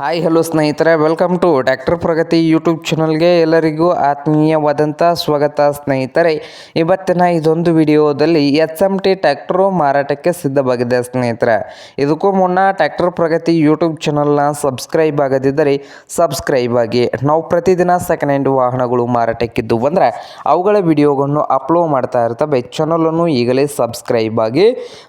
Hi hello ಸ್ನೇಹಿತರೆ. Welcome to doctor Pragati YouTube ಚಾನಲ್ಗೆ ಎಲ್ಲರಿಗೂ ಆತ್ಮೀಯವಾದಂಥ ಸ್ವಾಗತ ಸ್ನೇಹಿತರೆ. ಇವತ್ತಿನ ಇದೊಂದು ವಿಡಿಯೋದಲ್ಲಿ ಎಚ್ ಎಂ ಟಿ ಟ್ಯಾಕ್ಟ್ರು ಮಾರಾಟಕ್ಕೆ ಸಿದ್ಧವಾಗಿದೆ ಸ್ನೇಹಿತರೆ. ಇದಕ್ಕೂ ಮುನ್ನ ಟ್ಯಾಕ್ಟರ್ ಪ್ರಗತಿ ಯೂಟ್ಯೂಬ್ ಚಾನಲ್ನ ಸಬ್ಸ್ಕ್ರೈಬ್ ಆಗದಿದ್ದರೆ ಸಬ್ಸ್ಕ್ರೈಬ್ ಆಗಿ. ನಾವು ಪ್ರತಿದಿನ ಸೆಕೆಂಡ್ ಹ್ಯಾಂಡ್ ವಾಹನಗಳು ಮಾರಾಟಕ್ಕಿದ್ದು ಬಂದರೆ ಅವುಗಳ ವಿಡಿಯೋಗಳನ್ನು ಅಪ್ಲೋಡ್ ಮಾಡ್ತಾ ಇರ್ತವೆ. ಚಾನಲನ್ನು ಈಗಲೇ ಸಬ್ಸ್ಕ್ರೈಬ್ ಆಗಿ.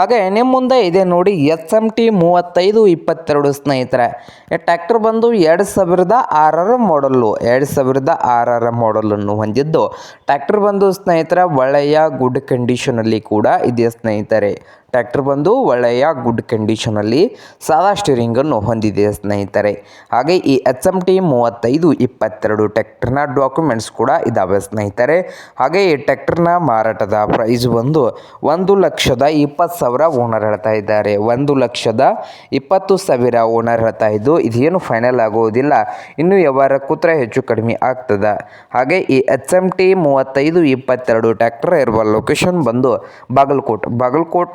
ಹಾಗೆ ನಿಮ್ಮ ಮುಂದೆ ಇದೆ ನೋಡಿ ಎಚ್ ಎಂ ಟಿ ಮೂವತ್ತೈದು ಇಪ್ಪತ್ತೆರಡು ಸ್ನೇಹಿತರೆ. ಈ ಟ್ರ್ಯಾಕ್ಟರ್ ಬಂದು ಎರಡು ಸಾವಿರದ ಆರರ ಮಾಡಲ್ಲು ಎರಡು ಸಾವಿರದ ಆರರ ಮಾಡಲನ್ನು ಹೊಂದಿದ್ದು. ಟ್ರ್ಯಾಕ್ಟರ್ ಬಂದು ಸ್ನೇಹಿತರ, ಒಳ್ಳೆಯ ಗುಡ್ ಕಂಡೀಷನಲ್ಲಿ ಕೂಡ ಇದೆ ಸ್ನೇಹಿತರೆ. ಟ್ರ್ಯಾಕ್ಟರ್ ಬಂದು ಒಳ್ಳೆಯ ಗುಡ್ ಕಂಡೀಷನಲ್ಲಿ ಸಾದಾ ಸ್ಟೀರಿಂಗನ್ನು ಹೊಂದಿದೆ ಸ್ನೇಹಿತರೆ. ಹಾಗೆ ಈ ಎಚ್ ಎಂ ಟಿ ಮೂವತ್ತೈದು ಇಪ್ಪತ್ತೆರಡು ಟ್ಯಾಕ್ಟರ್ನ ಡಾಕ್ಯುಮೆಂಟ್ಸ್ ಕೂಡ ಇದ್ದಾವೆ ಸ್ನೇಹಿತರೆ. ಹಾಗೆ ಈ ಟ್ಯಾಕ್ಟರ್ನ ಮಾರಾಟದ ಪ್ರೈಸ್ ಬಂದು ಒಂದು ಲಕ್ಷದ ಇಪ್ಪತ್ತು ಸಾವಿರ ಓನರ್ ಹೇಳ್ತಾ ಇದ್ದಾರೆ. ಒಂದು ಲಕ್ಷದ ಇಪ್ಪತ್ತು ಸಾವಿರ ಓನರ್ ಹೇಳ್ತಾ ಇದ್ದು, ಇದೇನು ಫೈನಲ್ ಆಗುವುದಿಲ್ಲ ಇನ್ನು ವ್ಯವಹಾರ ಕೂತ್ರೆ ಹೆಚ್ಚು ಕಡಿಮೆ ಆಗ್ತದೆ. ಹಾಗೆ ಈ ಎಚ್ ಎಂ ಟಿ ಮೂವತ್ತೈದು ಇಪ್ಪತ್ತೆರಡು ಟ್ಯಾಕ್ಟರ್ ಇರುವ ಲೊಕೇಶನ್ ಬಂದು ಬಾಗಲಕೋಟ್. ಬಾಗಲಕೋಟ್